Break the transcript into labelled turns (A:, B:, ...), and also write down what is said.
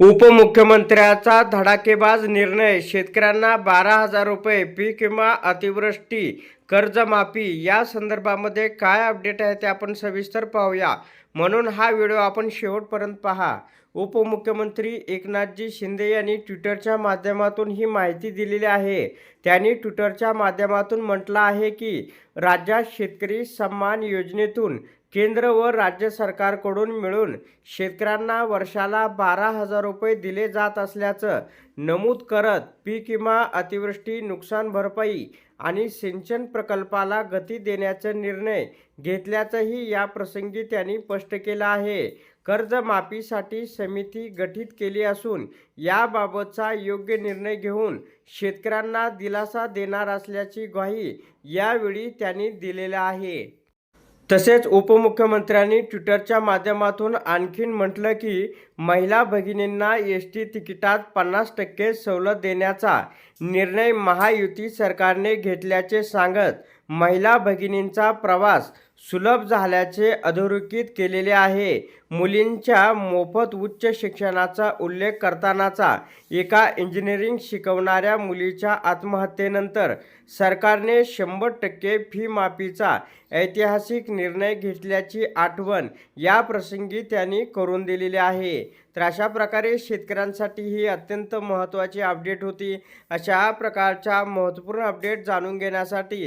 A: उपमुख्यमंत्र्याचा धडाकेबाज निर्णय शेतकऱ्यांना बारा हजार रुपये पीक विमा अतिवृष्टी कर्जमाफी या संदर्भामध्ये काय अपडेट आहे ते आपण सविस्तर पाहूया. म्हणून हा व्हिडिओ आपण शेवटपर्यंत पहा. उपमुख्यमंत्री एकनाथजी शिंदे यांनी ट्विटरच्या माध्यमातून ही माहिती दिलेली आहे. त्यांनी ट्विटरच्या माध्यमातून म्हटलं आहे की राज्यात शेतकरी सन्मान योजनेतून केंद्र व राज्य सरकारकडून मिळून शेतकऱ्यांना वर्षाला बारा हजार रुपये दिले जात असल्याचं नमूद करत पीक विमा अतिवृष्टी नुकसान भरपाई आणि सिंचन प्रकल्पाला गती देण्याचा निर्णय घेतल्याचंही या प्रसंगी त्यांनी स्पष्ट केलं आहे. कर्जमाफीसाठी समिती गठीत केली असून याबाबतचा योग्य निर्णय घेऊन शेतकऱ्यांना दिलासा देणार असल्याची ग्वाही यावेळी त्यांनी दिलेला आहे. तसेच उपमुख्यमंत्र्यांनी ट्विटरच्या माध्यमातून आणखीन म्हटलं की महिला भगिनींना एस टी तिकिटात पन्नास टक्के सवलत देण्याचा निर्णय महायुती सरकारने घेतल्याचे सांगत महिला भगिनींचा प्रवास सुलभ झाल्याचे अधोरेखित केलेले आहे. मुलींच्या मोफत उच्च शिक्षणाचा उल्लेख करतानाचा एका इंजिनिअरिंग शिकवणाऱ्या मुलीच्या आत्महत्येनंतर सरकारने शंभर टक्के फी माफीचा ऐतिहासिक निर्णय घेतल्याची आठवण या प्रसंगी त्यांनी करून दिलेली आहे. तर अशा प्रकारे शेतकऱ्यांसाठी ही अत्यंत महत्त्वाची अपडेट होती. अशा प्रकारच्या महत्त्वपूर्ण अपडेट जाणून घेण्यासाठी